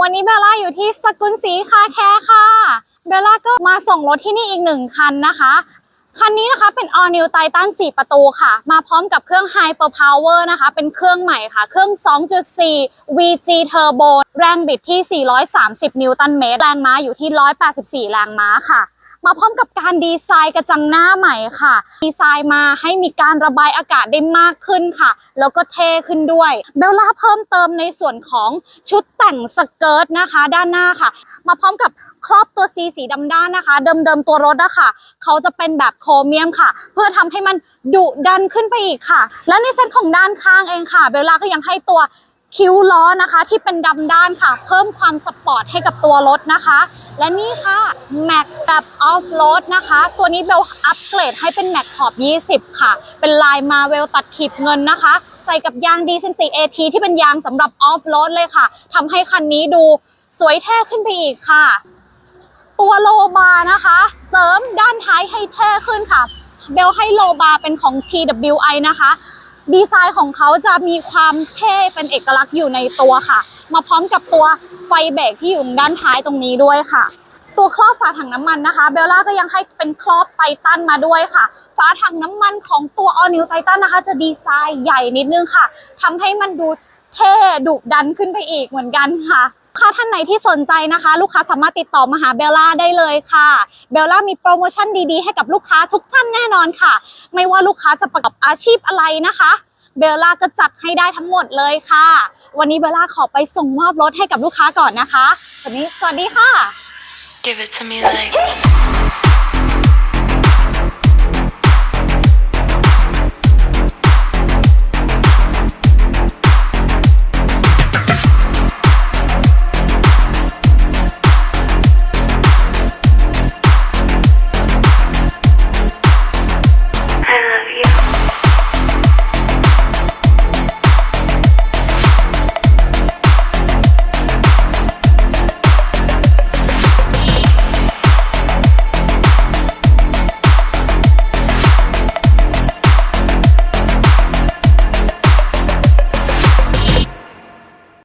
วันนี้เบลล่าอยู่ที่สกุลสีคาแคร์ค่ะ เบลล่าก็มาส่งรถที่นี่อีกหนึ่งคันนะคะ คันนี้นะคะเป็น All New Titan 4 ประตูค่ะ มาพร้อมกับเครื่อง Hyper Power นะคะ เป็นเครื่องใหม่ค่ะ เครื่อง 2.4 VG Turbo แรงบิดที่ 430 นิวตันเมตร แรงม้าอยู่ที่ 184 แรงม้าค่ะ มาพร้อมกับการดีไซน์กระจังหน้าใหม่ค่ะ ดีไซน์มาให้มีการระบายอากาศได้มากขึ้นค่ะ แล้วก็เท่ขึ้นด้วย เบลล่าเพิ่มเติมในส่วนของชุดแต่งสเกิร์ตนะคะ ด้านหน้าค่ะ มาพร้อมกับครอบตัวซีสีดำด้านนะคะ เดิมๆตัวรถอะค่ะ เขาจะเป็นแบบโครเมียมค่ะ เพื่อทำให้มันดุดันขึ้นไปอีกค่ะ และในเซตของด้านข้างเองค่ะ เบลล่าก็ยังให้ตัว คิ้วล้อนะคะที่เป็นดำด้านค่ะ เพิ่มความสปอร์ตให้กับตัวรถนะคะ และนี่ค่ะแม็กแบบออฟโรดนะคะ ตัวนี้เบลอัปเกรดให้เป็นแม็กขอบ 20 ค่ะ เป็นลายมาเวลตัดขีดเงินนะคะ ใส่กับยางดีเซนติเอทีที่เป็นยางสำหรับออฟโรดเลยค่ะทำให้คันนี้ดูสวยเท่ขึ้นไปอีกค่ะ ตัวโลบาร์นะคะ เสริมด้านท้ายให้เท่ขึ้นค่ะ เบลให้โลบาร์เป็นของ TWI นะคะ ดีไซน์ของเขาจะมีความเท่เป็นเอกลักษณ์อยู่ในตัวค่ะ มาพร้อมกับตัวไฟเบรกที่อยู่ด้านท้ายตรงนี้ด้วยค่ะ ตัวครอบฝาถังน้ำมันนะคะ เบลล่าก็ยังให้เป็นครอบไททันมาด้วยค่ะ ฝาถังน้ำมันของตัว All New Titan นะคะ จะดีไซน์ใหญ่นิดนึงค่ะทำให้มันดูเท่ดุดันขึ้นไปอีกเหมือนกันค่ะ ค้าท่านไหนที่สนใจนะคะ ลูกค้าสามารถติดต่อมาหาเบลล่าได้เลยค่ะเบลล่ามีโปรโมชั่นดีๆให้กับลูกค้าทุกท่านแน่นอนค่ะ ไม่ว่าลูกค้าจะประกอบอาชีพอะไรนะคะเบลล่าก็จัดให้ได้ทั้งหมดเลยค่ะ วันนี้เบลล่าขอไปส่งมอบรถให้กับลูกค้าก่อนนะคะวันนี้สวัสดีค่ะ Give it to me like.